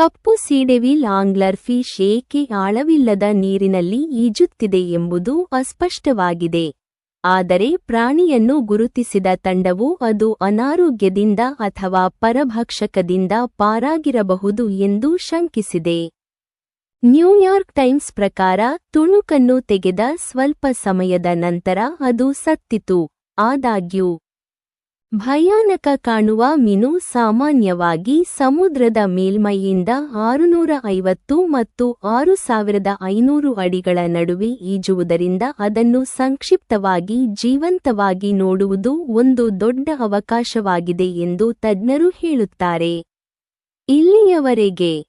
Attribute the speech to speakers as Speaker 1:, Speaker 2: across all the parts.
Speaker 1: ಕಪ್ಪು ಸೀಡೆವಿ ಲಾಂಗ್ಲರ್ fish ಏಕೆ ಆಳವಿಲ್ಲದ ನೀರಿನಲ್ಲಿ ಈಜುತ್ತಿದೆ ಎಂಬುದು ಅಸ್ಪಷ್ಟವಾಗಿದೆ. ಆದರೆ ಪ್ರಾಣಿಯನ್ನು ಗುರುತಿಸಿದ ತಂಡವು ಅದು ಅನಾರೋಗ್ಯದಿಂದ ಅಥವಾ ಪರಭಕ್ಷಕದಿಂದ ಪಾರಾಗಿರಬಹುದು ಎಂದು ಶಂಕಿಸಿದೆ. ನ್ಯೂಯಾರ್ಕ್ ಟೈಮ್ಸ್ ಪ್ರಕಾರ ತುಣುಕನ್ನು ತೆಗೆದ ಸ್ವಲ್ಪ ಸಮಯದ ನಂತರ ಅದು ಸತ್ತಿತು. ಆದಾಗ್ಯೂ ಭಯಾನಕ ಕಾಣುವ ಮೀನು ಸಾಮಾನ್ಯವಾಗಿ ಸಮುದ್ರದ ಮೇಲ್ಮೈಯಿಂದ ಆರುನೂರ ಐವತ್ತು ಮತ್ತು ಆರು ಸಾವಿರದ ಐನೂರು ಅಡಿಗಳ ನಡುವೆ ಈಜುವುದರಿಂದ ಅದನ್ನು ಸಂಕ್ಷಿಪ್ತವಾಗಿ ಜೀವಂತವಾಗಿ ನೋಡುವುದು ಒಂದು ದೊಡ್ಡ ಅವಕಾಶವಾಗಿದೆ ಎಂದು ತಜ್ಞರು ಹೇಳುತ್ತಾರೆ. ಇಲ್ಲಿಯವರೆಗೆ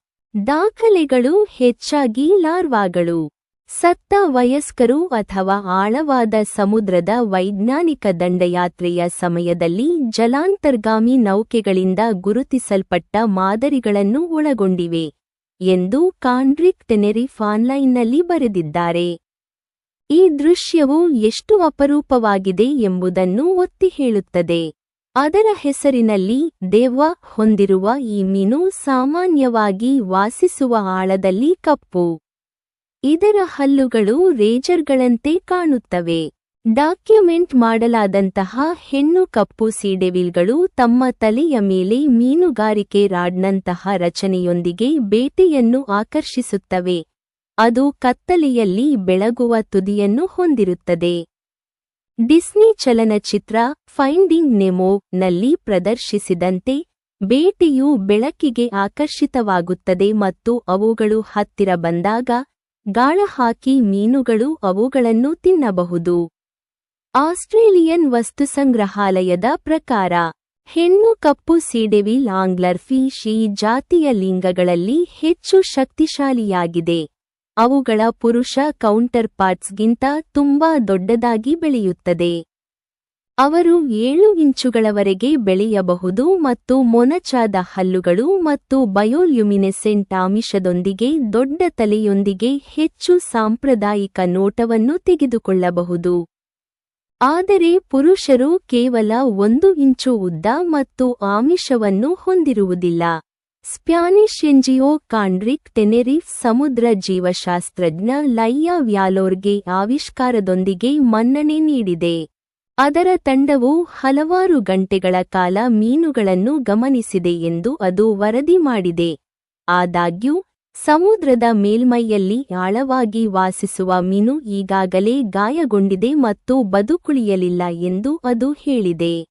Speaker 1: ದಾಖಲೆಗಳು ಹೆಚ್ಚಾಗಿ ಲಾರ್ವಾಗಳು. ಸತ್ತ ವಯಸ್ಕರು ಅಥವಾ ಆಳವಾದ ಸಮುದ್ರದ ವೈಜ್ಞಾನಿಕ ದಂಡಯಾತ್ರೆಯ ಸಮಯದಲ್ಲಿ ಜಲಾಂತರ್ಗಾಮಿ ನೌಕೆಗಳಿಂದ ಗುರುತಿಸಲ್ಪಟ್ಟ ಮಾದರಿಗಳನ್ನು ಒಳಗೊಂಡಿವೆ ಎಂದು ಕಾಂಡ್ರಿಕ್ ಟೆನೆರಿಫ್ ಆನ್ಲೈನ್ನಲ್ಲಿ ಬರೆದಿದ್ದಾರೆ. ಈ ದೃಶ್ಯವು ಎಷ್ಟು ಅಪರೂಪವಾಗಿದೆ ಎಂಬುದನ್ನು ಒತ್ತಿ ಹೇಳುತ್ತದೆ. ಅದರ ಹೆಸರಿನಲ್ಲಿ ದೇವ ಹೊಂದಿರುವ ಈ ಮೀನು ಸಾಮಾನ್ಯವಾಗಿ ವಾಸಿಸುವ ಆಳದಲ್ಲಿ ಕಪ್ಪು. ಇದರ ಹಲ್ಲುಗಳು ರೇಜರ್ಗಳಂತೆ ಕಾಣುತ್ತವೆ. ಡಾಕ್ಯುಮೆಂಟ್ ಮಾಡಲಾದಂತಹ ಹೆಣ್ಣು ಕಪ್ಪು ಸೀಡೆವಿಲ್ಗಳು ತಮ್ಮ ತಲೆಯ ಮೇಲೆ ಮೀನುಗಾರಿಕೆ ರಾಡ್ನಂತಹ ರಚನೆಯೊಂದಿಗೆ ಬೇಟೆಯನ್ನು ಆಕರ್ಷಿಸುತ್ತವೆ. ಅದು ಕತ್ತಲೆಯಲ್ಲಿ ಬೆಳಗುವ ತುದಿಯನ್ನು ಹೊಂದಿರುತ್ತದೆ. ಡಿಸ್ನಿ ಚಲನಚಿತ್ರ ಫೈಂಡಿಂಗ್ ನೆಮೋ ನಲ್ಲಿ ಪ್ರದರ್ಶಿಸಿದಂತೆ ಬೇಟೆಯು ಬೆಳಕಿಗೆ ಆಕರ್ಷಿತವಾಗುತ್ತದೆ ಮತ್ತು ಅವುಗಳು ಹತ್ತಿರ ಬಂದಾಗ ಗಾಳ ಹಾಕಿ ಮೀನುಗಳು ಅವುಗಳನ್ನು ತಿನ್ನಬಹುದು. ಆಸ್ಟ್ರೇಲಿಯನ್ ವಸ್ತು ಸಂಗ್ರಹಾಲಯದ ಪ್ರಕಾರ, ಹೆಣ್ಣು ಕಪ್ಪು ಸೀಡೆವಿಲ್ ಲಾಂಗ್ಲರ್ ಫಿಶ್ ಜಾತಿಯ ಲಿಂಗಗಳಲ್ಲಿ ಹೆಚ್ಚು ಶಕ್ತಿಶಾಲಿಯಾಗಿದೆ. ಅವುಗಳ ಪುರುಷ ಕೌಂಟರ್ ಪಾರ್ಟ್ಸ್ಗಿಂತ ತುಂಬಾ ದೊಡ್ಡದಾಗಿ ಬೆಳೆಯುತ್ತದೆ. ಅವರು ಏಳು ಇಂಚುಗಳವರೆಗೆ ಬೆಳೆಯಬಹುದು ಮತ್ತು ಮೊನಚಾದ ಹಲ್ಲುಗಳು ಮತ್ತು ಬಯೋಲ್ಯುಮಿನೆಸೆಂಟ್ ಆಮಿಷದೊಂದಿಗೆ ದೊಡ್ಡ ತಲೆಯೊಂದಿಗೆ ಹೆಚ್ಚು ಸಾಂಪ್ರದಾಯಿಕ ನೋಟವನ್ನು ತೆಗೆದುಕೊಳ್ಳಬಹುದು. ಆದರೆ ಪುರುಷರು ಕೇವಲ ಒಂದು ಇಂಚು ಉದ್ದ ಮತ್ತು ಆಮಿಷವನ್ನು ಹೊಂದಿರುವುದಿಲ್ಲ. ಸ್ಪ್ಯಾನಿಷ್ ಎನ್ಜಿಒ ಕಾಂಡ್ರಿಕ್ ಟೆನೆರಿಫ್ ಸಮುದ್ರ ಜೀವಶಾಸ್ತ್ರಜ್ಞ ಲೈಯಾ ವ್ಯಾಲೋರ್ಗೆ ಆವಿಷ್ಕಾರದೊಂದಿಗೆ ಮನ್ನಣೆ ನೀಡಿದೆ. ಅದರ ತಂಡವು ಹಲವಾರು ಗಂಟೆಗಳ ಕಾಲ ಮೀನುಗಳನ್ನು ಗಮನಿಸಿದೆ ಎಂದು ಅದು ವರದಿ ಮಾಡಿದೆ. ಆದಾಗ್ಯೂ, ಸಮುದ್ರದ ಮೇಲ್ಮೈಯಲ್ಲಿ ಆಳವಾಗಿ ವಾಸಿಸುವ ಮೀನು ಈಗಾಗಲೇ ಗಾಯಗೊಂಡಿದೆ ಮತ್ತು ಬದುಕುಳಿಯಲಿಲ್ಲ ಎಂದು ಅದು ಹೇಳಿದೆ.